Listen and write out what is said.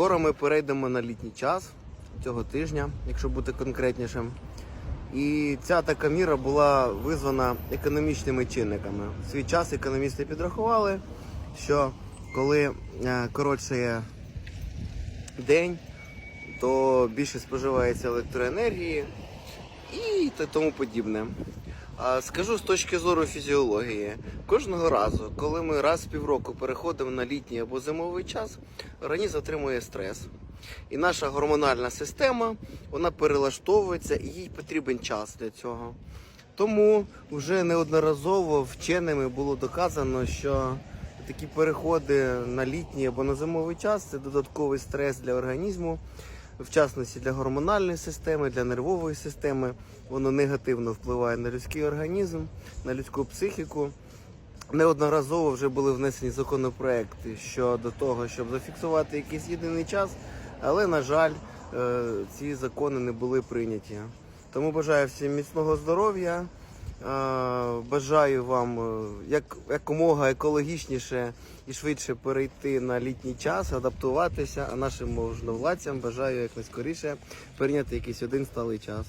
Скоро ми перейдемо на літній час цього тижня, якщо бути конкретнішим. І ця така міра була визвана економічними чинниками. В свій час економісти підрахували, що коли е, коротшає день, то більше споживається електроенергії і тому подібне. Скажу з точки зору фізіології, кожного разу, коли ми раз в півроку переходимо на літній або зимовий час, організм отримує стрес. І наша гормональна система вона перелаштовується і їй потрібен час для цього. Тому вже неодноразово вченими було доказано, що такі переходи на літній або на зимовий час це додатковий стрес для організму, в частності для гормональної системи, для нервової системи. Воно негативно впливає на людський організм, на людську психіку. Неодноразово вже були внесені законопроекти щодо того, щоб зафіксувати якийсь єдиний час, але, на жаль, е, ці закони не були прийняті. Тому бажаю всім міцного здоров'я. Бажаю вам е, як, якомога екологічніше і швидше перейти на літній час, адаптуватися, а нашим можновладцям бажаю якнайскоріше прийняти якийсь один сталий час.